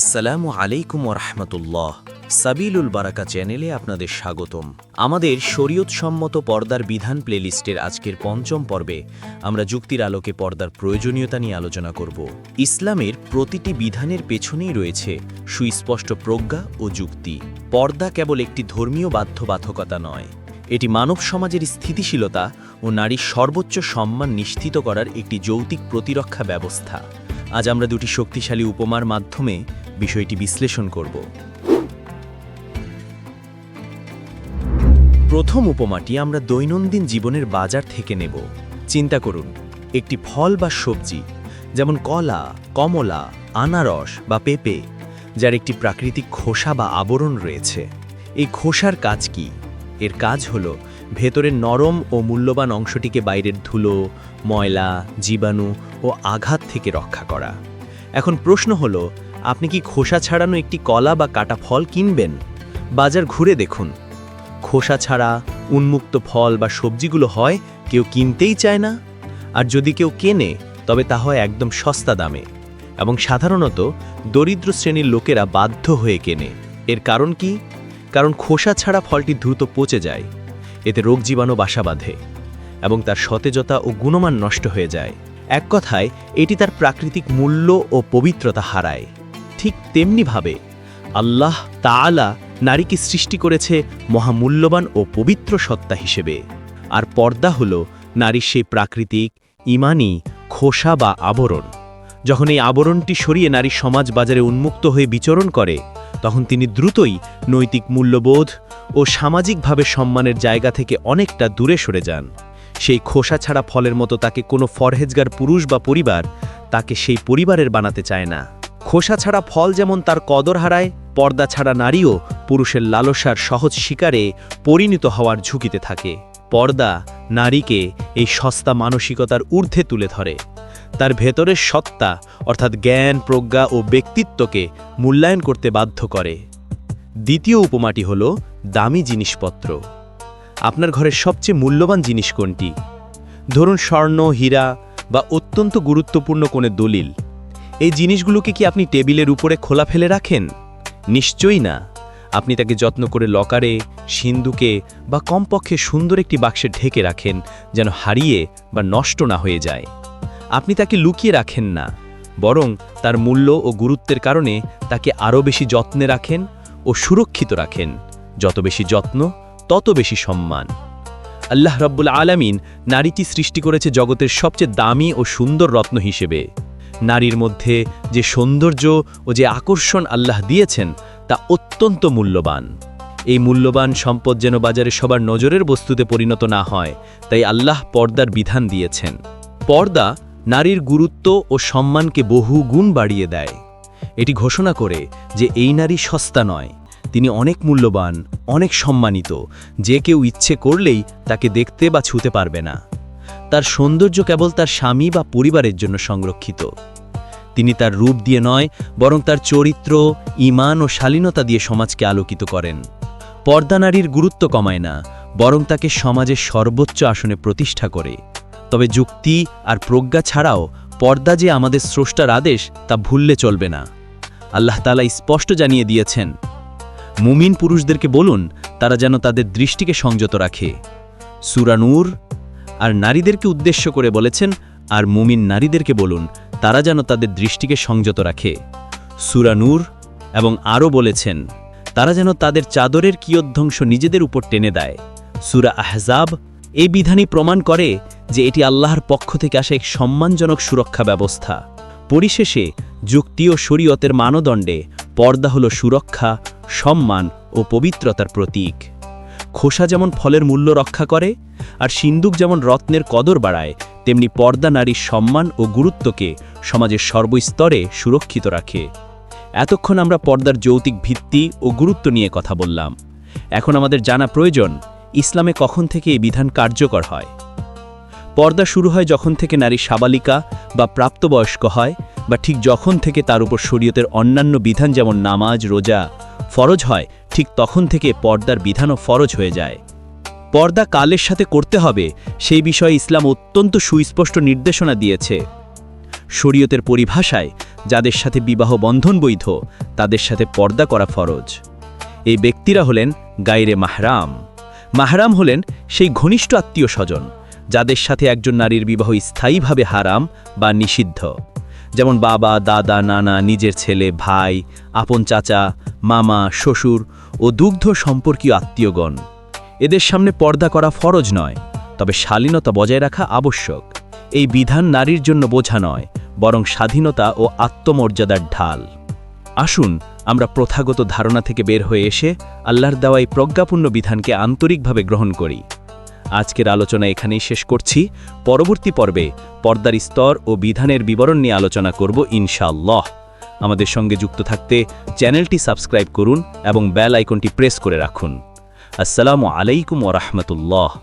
আসসালামু আলাইকুম রহমতুল্লাহ সাবিলুল বারাকা চ্যানেলে আপনাদের স্বাগতম। আমাদের শরীয়তসম্মত পর্দার বিধান প্লেলিস্টের আজকের পঞ্চম পর্বে আমরা যুক্তির আলোকে পর্দার প্রয়োজনীয়তা নিয়ে আলোচনা করব। ইসলামের প্রতিটি বিধানের পেছনেই রয়েছে সুস্পষ্ট প্রজ্ঞা ও যুক্তি। পর্দা কেবল একটি ধর্মীয় বাধ্যবাধকতা নয়, এটি মানব সমাজের স্থিতিশীলতা ও নারীর সর্বোচ্চ সম্মান নিশ্চিত করার একটি যৌতিক প্রতিরক্ষা ব্যবস্থা। আজ আমরা দুটি শক্তিশালী উপমার মাধ্যমে বিষয়টি বিশ্লেষণ করব। প্রথম উপমাটি আমরা দৈনন্দিন জীবনের বাজার থেকে নেব। চিন্তা করুন, একটি ফল বা সবজি, যেমন কলা, কমলা, আনারস বা পেঁপে, যার একটি প্রাকৃতিক খোসা বা আবরণ রয়েছে। এই খোসার কাজ কি? এর কাজ হল ভেতরের নরম ও মূল্যবান অংশটিকে বাইরের ধুলো, ময়লা, জীবাণু ও আঘাত থেকে রক্ষা করা। এখন প্রশ্ন হলো, আপনি কি খোসা ছাড়ানো একটি কলা বা কাটা ফল কিনবেন? বাজার ঘুরে দেখুন। খোসা ছাড়া উন্মুক্ত ফল বা সবজিগুলো হয়, কেউ কিনতেই চায় না। আর যদি কেউ কেনে, তবে তা হয় একদম সস্তা দামে। এবং সাধারণত দরিদ্র শ্রেণির লোকেরা বাধ্য হয়ে কেনে। এর কারণ কি? কারণ খোসা ছাড়া ফলটি দ্রুত পচে যায়। এতে রোগ জীবাণু বাসা বাঁধে এবং তার সতেজতা ও গুণমান নষ্ট হয়ে যায়। এক কথায়, এটি তার প্রাকৃতিক মূল্য ও পবিত্রতা হারায়। ঠিক তেমনিভাবে, আল্লাহ তাআলা নারীকে সৃষ্টি করেছে মহামূল্যবান ও পবিত্র সত্তা হিসেবে। আর পর্দা হল নারীর সেই প্রাকৃতিক, ইমানি, খোসা বা আবরণ। যখন এই আবরণটি সরিয়ে নারী সমাজ বাজারে উন্মুক্ত হয়ে বিচরণ করে, তখন তিনি দ্রুতই নৈতিক মূল্যবোধ ও সামাজিকভাবে সম্মানের জায়গা থেকে অনেকটা দূরে সরে যান। সেই খোসা ছাড়া ফলের মতো তাকে কোনো ফরহেজগার পুরুষ বা পরিবার তাকে সেই পরিবারের বানাতে চায় না। খোসা ছাড়া ফল যেমন তার কদর হারায়, পর্দা ছাড়া নারীও পুরুষের লালসার সহজ শিকারে পরিণত হওয়ার ঝুঁকিতে থাকে। পর্দা নারীকে এই সস্তা মানসিকতার ঊর্ধ্বে তুলে ধরে। তার ভেতরের সত্তা, অর্থাৎ জ্ঞান, প্রজ্ঞা ও ব্যক্তিত্বকে মূল্যায়ন করতে বাধ্য করে। দ্বিতীয় উপমাটি হল দামি জিনিসপত্র। আপনার ঘরের সবচেয়ে মূল্যবান জিনিস কোনটি? ধরুন স্বর্ণ, হীরা বা অত্যন্ত গুরুত্বপূর্ণ কোনো দলিল। এই জিনিসগুলোকে কি আপনি টেবিলের উপরে খোলা ফেলে রাখেন? নিশ্চয়ই না। আপনি তাকে যত্ন করে লকারে, সিন্ধুকে বা কমপক্ষে সুন্দর একটি বাক্সে ঢেকে রাখেন যেন হারিয়ে বা নষ্ট না হয়ে যায়। আপনি তাকে লুকিয়ে রাখেন না, বরং তার মূল্য ও গুরুত্বের কারণে তাকে আরও বেশি যত্নে রাখেন ও সুরক্ষিত রাখেন। যত বেশি যত্ন, তত বেশি সম্মান। আল্লাহ রব্বুল আলামিন নারীটি সৃষ্টি করেছে জগতের সবচেয়ে দামি ও সুন্দর রত্ন হিসেবে। নারীর মধ্যে যে সৌন্দর্য ও যে আকর্ষণ আল্লাহ দিয়েছেন, তা অত্যন্ত মূল্যবান। এই মূল্যবান সম্পদ যেন বাজারে সবার নজরের বস্তুতে পরিণত না হয়, তাই আল্লাহ পর্দার বিধান দিয়েছেন। পর্দা নারীর গুরুত্ব ও সম্মানকে বহু গুণ বাড়িয়ে দেয়। এটি ঘোষণা করে যে এই নারী সস্তা নয় তিনি অনেক মূল্যবান, অনেক সম্মানিত, যে কেউ ইচ্ছে করলেই তাকে দেখতে বা ছুতে পারবে না। তার সৌন্দর্য কেবল তার স্বামী বা পরিবারের জন্য সংরক্ষিত। তিনি তার রূপ দিয়ে নয়, বরং তার চরিত্র ইমান ও শালীনতা দিয়ে সমাজকে আলোকিত করেন। পর্দা নারীর গুরুত্ব কমায় না, বরং তাকে সমাজের সর্বোচ্চ আসনে প্রতিষ্ঠা করে। তবে যুক্তি আর প্রজ্ঞা ছাড়াও পর্দা যে আমাদের স্রষ্টার আদেশ, তা ভুললে চলবে না। আল্লাহ তালা স্পষ্ট জানিয়ে দিয়েছেন মুমিন পুরুষদেরকে বলুন, তারা যেন তাদের দৃষ্টিকে সংযত রাখে। সুরানুর আর নারীদেরকে উদ্দেশ্য করে বলেছেন, আর মুমিন নারীদেরকে বলুন, তারা যেন তাদের দৃষ্টিকে সংযত রাখে। সুরানুর এবং আরও বলেছেন, তারা যেন তাদের চাদরের কিয়ধ্বংস নিজেদের উপর টেনে দেয়। সুরা আহজাব, এই বিধানই প্রমাণ করে যে এটি আল্লাহর পক্ষ থেকে আসা এক সম্মানজনক সুরক্ষা ব্যবস্থা। পরিশেষে, যুক্তি ও শরীয়তের মানদণ্ডে পর্দা হল সুরক্ষা সম্মান ও পবিত্রতার প্রতীক। খোসা যেমন ফলের মূল্য রক্ষা করে, আর সিন্দুক যেমন রত্নের কদর বাড়ায়, তেমনি পর্দা নারীর সম্মান ও গুরুত্বকে সমাজের সর্বস্তরে সুরক্ষিত রাখে। এতক্ষণ আমরা পর্দার যৌতিক ভিত্তি ও গুরুত্ব নিয়ে কথা বললাম। এখন আমাদের জানা প্রয়োজন, ইসলামে কখন থেকে এই বিধান কার্যকর হয়? পর্দা শুরু হয় যখন থেকে নারী সাবালিকা বা প্রাপ্তবয়স্ক হয়, বা ঠিক যখন থেকে তার উপর শরীয়তের অন্যান্য বিধান যেমন নামাজ, রোজা ফরজ হয়, ঠিক তখন থেকে পর্দার বিধানও ফরজ হয়ে যায়। পর্দা কালের সাথে করতে হবে, সেই বিষয়ে ইসলাম অত্যন্ত সুস্পষ্ট নির্দেশনা দিয়েছে। শরীয়তের পরিভাষায়, যাদের সাথে বিবাহ বন্ধন বৈধ, তাদের সাথে পর্দা করা ফরজ। এই ব্যক্তিরা হলেন গাইরে মাহরাম। মাহরাম হলেন সেই ঘনিষ্ঠ আত্মীয় স্বজন, যাদের সাথে একজন নারীর বিবাহ স্থায়ীভাবে হারাম বা নিষিদ্ধ। যেমন বাবা, দাদা, নানা, নিজের ছেলে, ভাই, আপন চাচা, মামা, শ্বশুর ও দুগ্ধ সম্পর্কীয় আত্মীয়গণ। এদের সামনে পর্দা করা ফরজ নয়, তবে শালীনতা বজায় রাখা আবশ্যক। এই বিধান নারীর জন্য বোঝা নয়, বরং স্বাধীনতা ও আত্মমর্যাদার ঢাল। আসুন, আমরা প্রথাগত ধারণা থেকে বের হয়ে এসে আল্লাহর দেওয়াই প্রজ্ঞাপূর্ণ বিধানকে আন্তরিকভাবে গ্রহণ করি। আজকের আলোচনা এখানেই শেষ করছি। পরবর্তী পর্বে পর্দার স্তর ও বিধানের বিবরণ নিয়ে আলোচনা করব ইনশাআল্লাহ। আমাদের সঙ্গে যুক্ত থাকতে চ্যানেলটি সাবস্ক্রাইব করুন এবং বেল আইকনটি প্রেস করে রাখুন। আসসালামু আলাইকুম ওরহমতুল্লাহ